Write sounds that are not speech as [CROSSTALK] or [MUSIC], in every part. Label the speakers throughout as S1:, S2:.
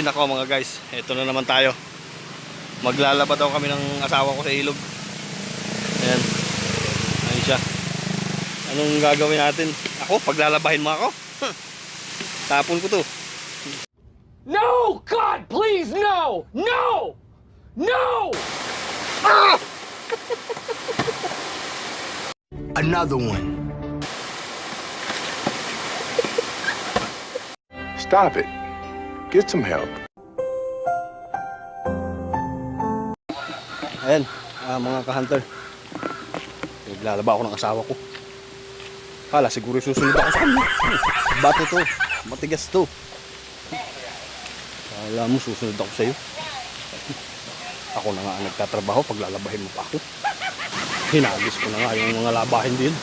S1: Hay nako mga guys, eto na naman tayo. Maglalaba daw kami ng asawa ko sa ilog. Ayan. Ayun siya. Anong gagawin natin? Ako, paglalabahin mo ako? Huh. Tapon ko to.
S2: No! God, please, no! No! No! [LAUGHS]
S3: Another one.
S4: Stop it. Get some help.
S1: Ayan, ah, mga ka-hunter. Naglalaba ako ng asawa ko. Hala, siguro susunod ako sa kanya. Bato to. Matigas to. Kala mo, susunod ako sa'yo. Ako na nga ang nagtatrabaho, paglalabahin mo pa ako. Hinagis ko na nga yung mga labahin din.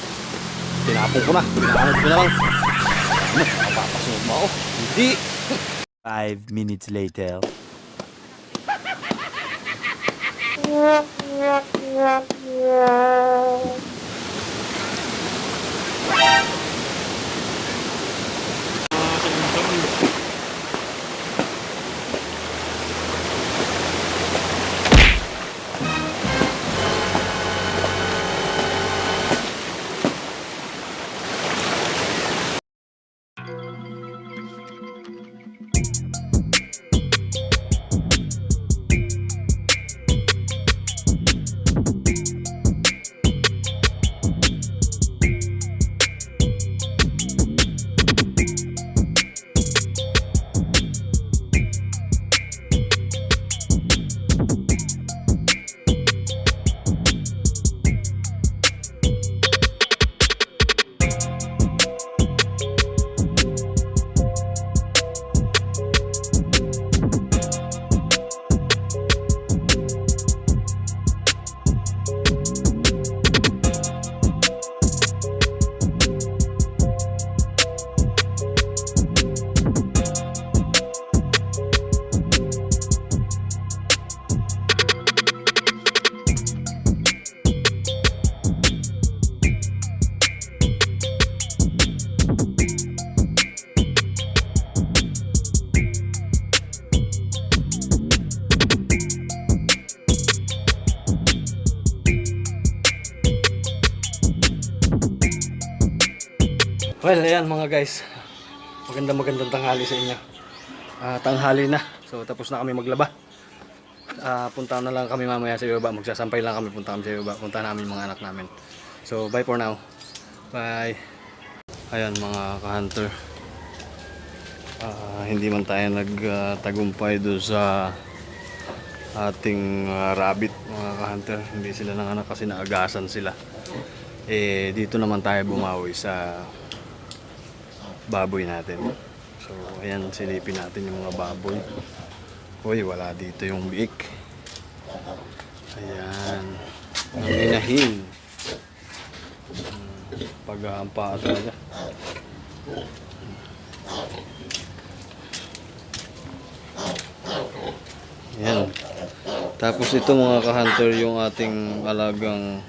S1: Tinapon ko na. Pinanod ko na lang. Ano, mapapasunod mo ako? Hindi.
S5: Five minutes later. [LAUGHS]
S1: Well, ayan mga guys. Magandang magandang tanghali sa inyo. Ah, tanghali na. So tapos na kami maglaba. Ah, punta na lang kami mamaya sa ibaba. Magsasampay lang kami punta kami sa ibaba. Punta namin yung mga anak namin. So bye for now. Bye. Ayan mga ka-hunter. Ah, hindi man tayo nagtagumpay doon sa ating ah, rabbit mga ka-hunter. Hindi sila nanganak kasi naagasan sila. Eh dito naman tayo bumawi sa baboy natin. So, ayan, silipin natin yung mga baboy. Uy, wala dito yung biik. Ayan. Ang inahin. Hmm, Pag-aampa talaga. Ayan. Tapos ito mga ka-hunter yung ating alagang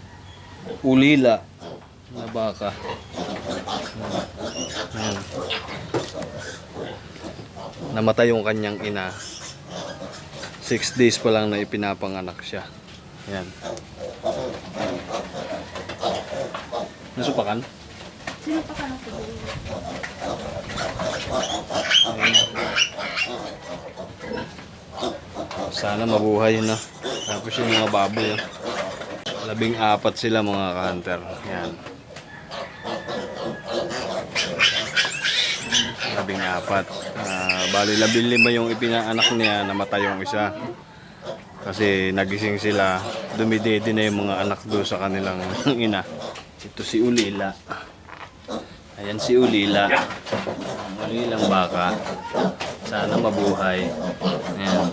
S1: ulila na baka. Ayan. Namatay yung kanyang ina. Six days pa lang na ipinapanganak siya. Ayan. Nasupakan? Ayan. Sana mabuhay na. Tapos yung mga baboy. Labing apat sila mga ka-hunter. Ayan. Labing apat. Ah, bali labing lima yung ipinaanak niya, namatay yung isa. Kasi nagising sila, dumidede na yung mga anak doon sa kanilang [LAUGHS] ina. Ito si Ulila. Ayan si Ulila. Ang Ulilang baka. Sana mabuhay. Ayan.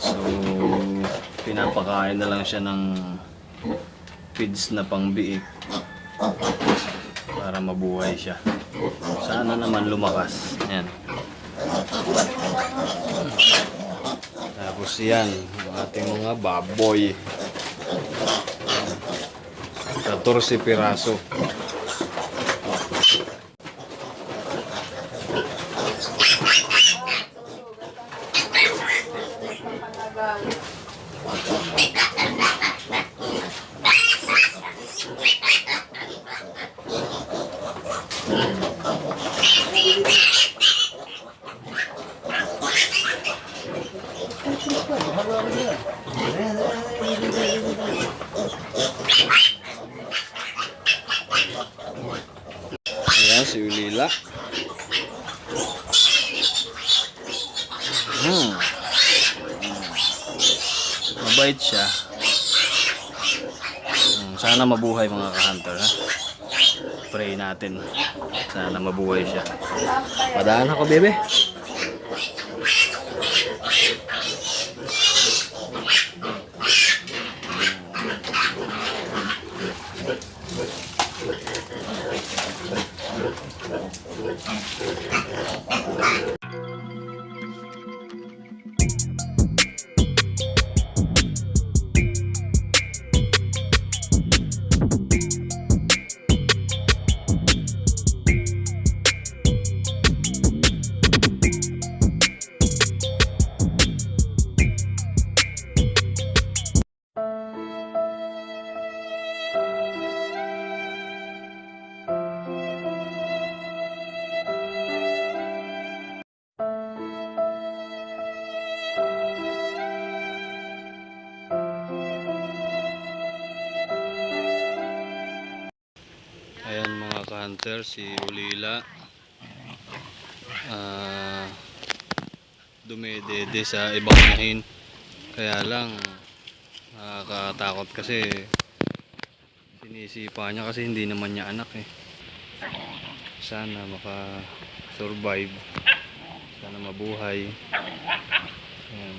S1: So, pinapakain na lang siya ng feeds na pangbiik para mabuhay siya. Sana naman lumakas. Ayan. Tapos yan, ating mga baboy. 14 piraso. Ayan, si Ulila. Hmm. Mabait siya. Hmm, sana mabuhay mga ka-hunter. Ha? Pray natin. Sana mabuhay siya. Padaan ako, bebe. Ka-hunter, si Ulila. Ah, dumedede sa ibang inahin. Kaya lang, nakakatakot kasi sinisipa niya kasi hindi naman niya anak eh. Sana maka-survive. Sana mabuhay. Ayan.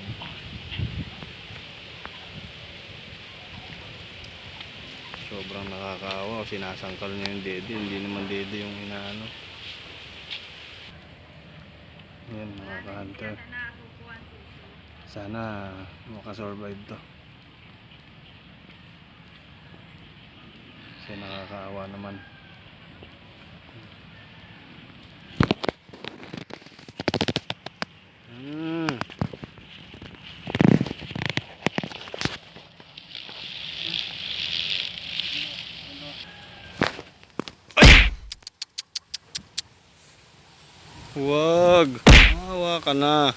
S1: Sobrang nakakaawa. Sinasangkal niya yung dede. Hindi naman dede yung inaano. Yan mga ka-hunter. Sana makasurvive to. Kasi nakakaawa naman. Hmm. Huwag. Mahawa ka na.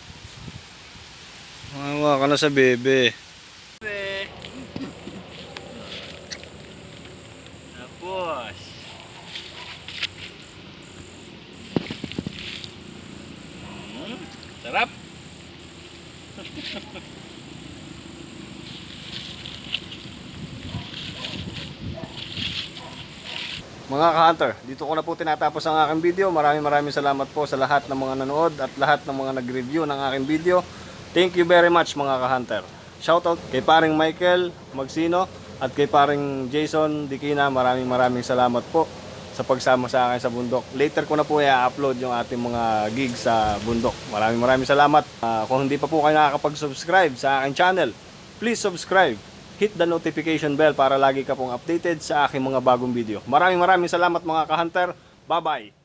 S1: Mahawa ka na sa bebe. Tapos. Hmm, Sarap. Mga ka-hunter, dito ko na po tinatapos ang aking video. Maraming maraming salamat po sa lahat ng mga nanood at lahat ng mga nag-review ng aking video. Thank you very much mga ka-hunter. Shoutout kay paring Michael Magsino at kay paring Jason Dikina. Maraming maraming salamat po sa pagsama sa akin sa bundok. Later ko na po i-upload yung ating mga gigs sa bundok. Maraming maraming salamat. Ah, kung hindi pa po kayo nakakapag-subscribe sa aking channel, please subscribe. Hit the notification bell para lagi ka pong updated sa aking mga bagong video. Maraming maraming salamat mga ka-hunter. Bye-bye!